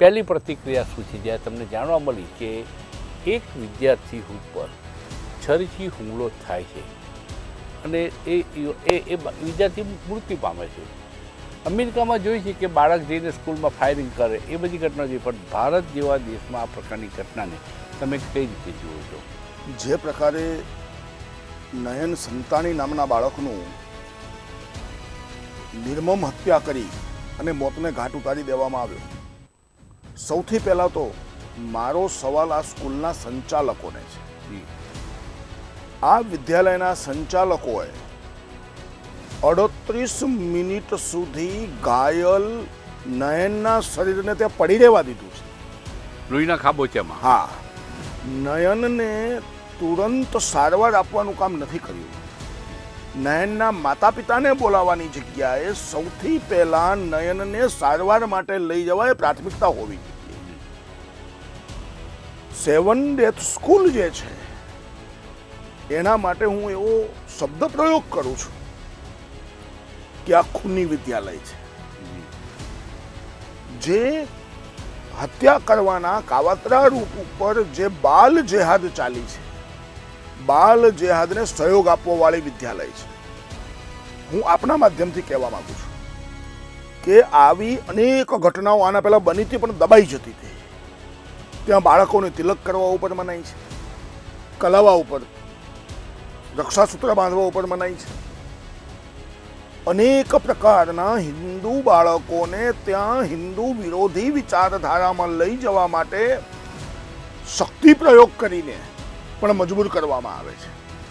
પહેલી પ્રતિક્રિયા શું છે? જ્યારે તમને જાણવા મળી કે એક વિદ્યાર્થી ઉપર છરીથી હુમલો થાય છે અને એ એ એ વિદ્યાર્થી મૃત્યુ પામે છે. અમેરિકામાં જોઈ છે કે બાળક જઈને સ્કૂલમાં ફાયરિંગ કરે, એ બધી ઘટના છે પણ ભારત જેવા દેશમાં આ પ્રકારની ઘટનાને તમે કઈ રીતે જુઓ છો? જે પ્રકારે નયન સંતાણી નામના બાળકનું નિર્મમ હત્યા કરી અને મોતને ઘાટ ઉતારી દેવામાં આવ્યો. સૌથી પહેલાં તો મારો સવાલ આ સ્કૂલના સંચાલકોને છે. આ વિદ્યાલયના સંચાલકોએ અડત્રીસ મિનિટ સુધી ઘાયલ નયનના શરીરને ત્યાં પડી રહેવા દીધું છે. લોહીના ખાબોચામાં હા. નયનને તુરંત સારવાર આપવાનું કામ નથી કર્યું. નયનના માતા પિતાને બોલાવવાની જગ્યાએ સૌથી પહેલાં નયનને સારવાર માટે લઈ જવા એ પ્રાથમિકતા હોવી. સેવન ડેથ સ્કૂલ જે છે, એના માટે હું એવો શબ્દ પ્રયોગ કરું છું કે આ ખૂની વિદ્યાલય છે. જે હત્યા કરવાના કાવતરા રૂપ ઉપર જે બાલ જેહાદ ચાલી છે, બાલ જેહાદને સહયોગ આપવા વાળી વિદ્યાલય છે. હું આપના માધ્યમથી કહેવા માંગુ છું કે આવી અનેક ઘટનાઓ આના પહેલા બની હતી પણ દબાઈ જતી હતી. ત્યાં બાળકોને તિલક કરવા ઉપર મનાઈ છે. કલાવા ઉપર, રક્ષાસૂત્ર બાંધવા ઉપર મનાઈ છે. અનેક પ્રકારના હિન્દુ બાળકોને ત્યાં હિન્દુ વિરોધી વિચારધારામાં લઈ જવા માટે શક્તિ પ્રયોગ કરીને પણ મજબૂર કરવામાં આવે છે.